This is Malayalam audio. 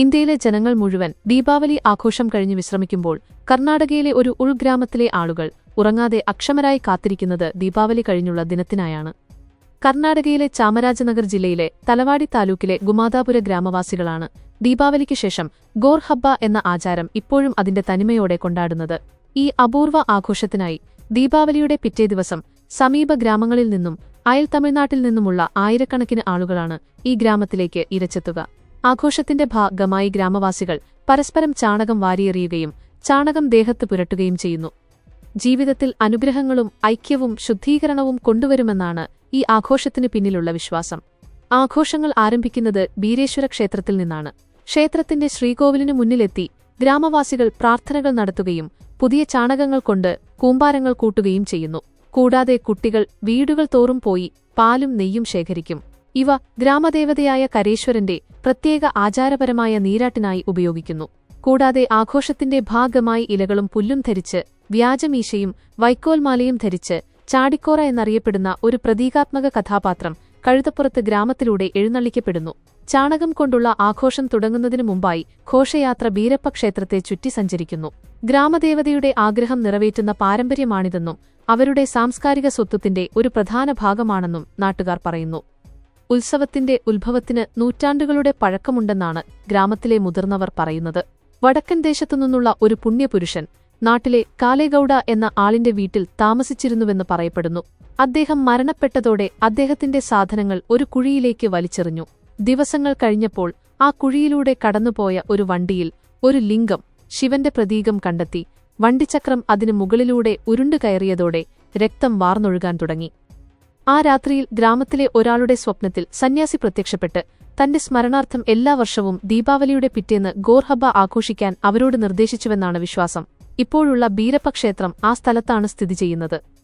ഇന്ത്യയിലെ ജനങ്ങൾ മുഴുവൻ ദീപാവലി ആഘോഷം കഴിഞ്ഞ് വിശ്രമിക്കുമ്പോൾ കർണാടകയിലെ ഒരു ഉൾഗ്രാമത്തിലെ ആളുകൾ ഉറങ്ങാതെ അക്ഷമരായി കാത്തിരിക്കുന്നത് ദീപാവലി കഴിഞ്ഞുള്ള ദിനത്തിനായാണ്. കർണാടകയിലെ ചാമരാജനഗർ ജില്ലയിലെ തലവാടി താലൂക്കിലെ ഗുമാദാപുര ഗ്രാമവാസികളാണ് ദീപാവലിക്ക് ശേഷം ഗോർഹബ്ബ എന്ന ആചാരം ഇപ്പോഴും അതിന്റെ തനിമയോടെ കൊണ്ടാടുന്നത്. ഈ അപൂർവ ആഘോഷത്തിനായി ദീപാവലിയുടെ പിറ്റേ ദിവസം സമീപ ഗ്രാമങ്ങളിൽ നിന്നും അയൽ തമിഴ്നാട്ടിൽ നിന്നുമുള്ള ആയിരക്കണക്കിന് ആളുകളാണ് ഈ ഗ്രാമത്തിലേക്ക് ഇരച്ചെത്തുക. ആഘോഷത്തിന്റെ ഭാഗമായി ഗ്രാമവാസികൾ പരസ്പരം ചാണകം വാരിയെറിയുകയും ചാണകം ദേഹത്ത് പുരട്ടുകയും ചെയ്യുന്നു. ജീവിതത്തിൽ അനുഗ്രഹങ്ങളും ഐക്യവും ശുദ്ധീകരണവും കൊണ്ടുവരുമെന്നാണ് ഈ ആഘോഷത്തിന് പിന്നിലുള്ള വിശ്വാസം. ആഘോഷങ്ങൾ ആരംഭിക്കുന്നത് ബീരേശ്വര ക്ഷേത്രത്തിൽ നിന്നാണ്. ക്ഷേത്രത്തിന്റെ ശ്രീകോവിലിനു മുന്നിലെത്തി ഗ്രാമവാസികൾ പ്രാർത്ഥനകൾ നടത്തുകയും പുതിയ ചാണകങ്ങൾ കൊണ്ട് കൂമ്പാരങ്ങൾ കൂട്ടുകയും ചെയ്യുന്നു. കൂടാതെ കുട്ടികൾ വീടുകൾ തോറും പോയി പാലും നെയ്യും ശേഖരിക്കും. ഇവ ഗ്രാമദേവതയായ കരേശ്വരന്റെ പ്രത്യേക ആചാരപരമായ നീരാട്ടിനായി ഉപയോഗിക്കുന്നു. കൂടാതെ ആഘോഷത്തിന്റെ ഭാഗമായി ഇലകളും പുല്ലും ധരിച്ച് വ്യാജമീശയും വൈക്കോൽമാലയും ധരിച്ച് ചാടിക്കോറ എന്നറിയപ്പെടുന്ന ഒരു പ്രതീകാത്മക കഥാപാത്രം കഴുതപ്പുറത്ത് ഗ്രാമത്തിലൂടെ എഴുന്നള്ളിക്കപ്പെടുന്നു. ചാണകം കൊണ്ടുള്ള ആഘോഷം തുടങ്ങുന്നതിനു മുമ്പായി ഘോഷയാത്ര ബീരപ്പ ക്ഷേത്രത്തെ ചുറ്റി സഞ്ചരിക്കുന്നു. ഗ്രാമദേവതയുടെ ആഗ്രഹം നിറവേറ്റുന്ന പാരമ്പര്യമാണിതെന്നും അവരുടെ സാംസ്കാരിക സ്വത്വത്തിന്റെ ഒരു പ്രധാന ഭാഗമാണെന്നും നാട്ടുകാർ പറയുന്നു. ഉത്സവത്തിന്റെ ഉത്ഭവത്തിന് നൂറ്റാണ്ടുകളുടെ പഴക്കമുണ്ടെന്നാണ് ഗ്രാമത്തിലെ മുതിർന്നവർ പറയുന്നത്. വടക്കൻ ദേശത്തുനിന്നുള്ള ഒരു പുണ്യപുരുഷൻ നാട്ടിലെ കാലേഗൌഡ എന്ന ആളിന്റെ വീട്ടിൽ താമസിച്ചിരുന്നുവെന്ന് പറയപ്പെടുന്നു. അദ്ദേഹം മരണപ്പെട്ടതോടെ അദ്ദേഹത്തിന്റെ സാധനങ്ങൾ ഒരു കുഴിയിലേക്ക് വലിച്ചെറിഞ്ഞു. ദിവസങ്ങൾ കഴിഞ്ഞപ്പോൾ ആ കുഴിയിലൂടെ കടന്നുപോയ ഒരു വണ്ടിയിൽ ഒരു ലിംഗം ശിവന്റെ പ്രതീകം കണ്ടെത്തി. വണ്ടിച്ചക്രം അതിനു മുകളിലൂടെ ഉരുണ്ടുകയറിയതോടെ രക്തം വാർന്നൊഴുകാൻ തുടങ്ങി. ആ രാത്രിയിൽ ഗ്രാമത്തിലെ ഒരാളുടെ സ്വപ്നത്തിൽ സന്യാസി പ്രത്യക്ഷപ്പെട്ട് തന്റെ സ്മരണാർത്ഥം എല്ലാ വർഷവും ദീപാവലിയുടെ പിറ്റേന്ന് ഗോർഹബ ആഘോഷിക്കാൻ അവരോട് നിർദ്ദേശിച്ചുവെന്നാണ് വിശ്വാസം. ഇപ്പോഴുള്ള ബീരപ്പ ക്ഷേത്രം ആ സ്ഥലത്താണ് സ്ഥിതി ചെയ്യുന്നത്.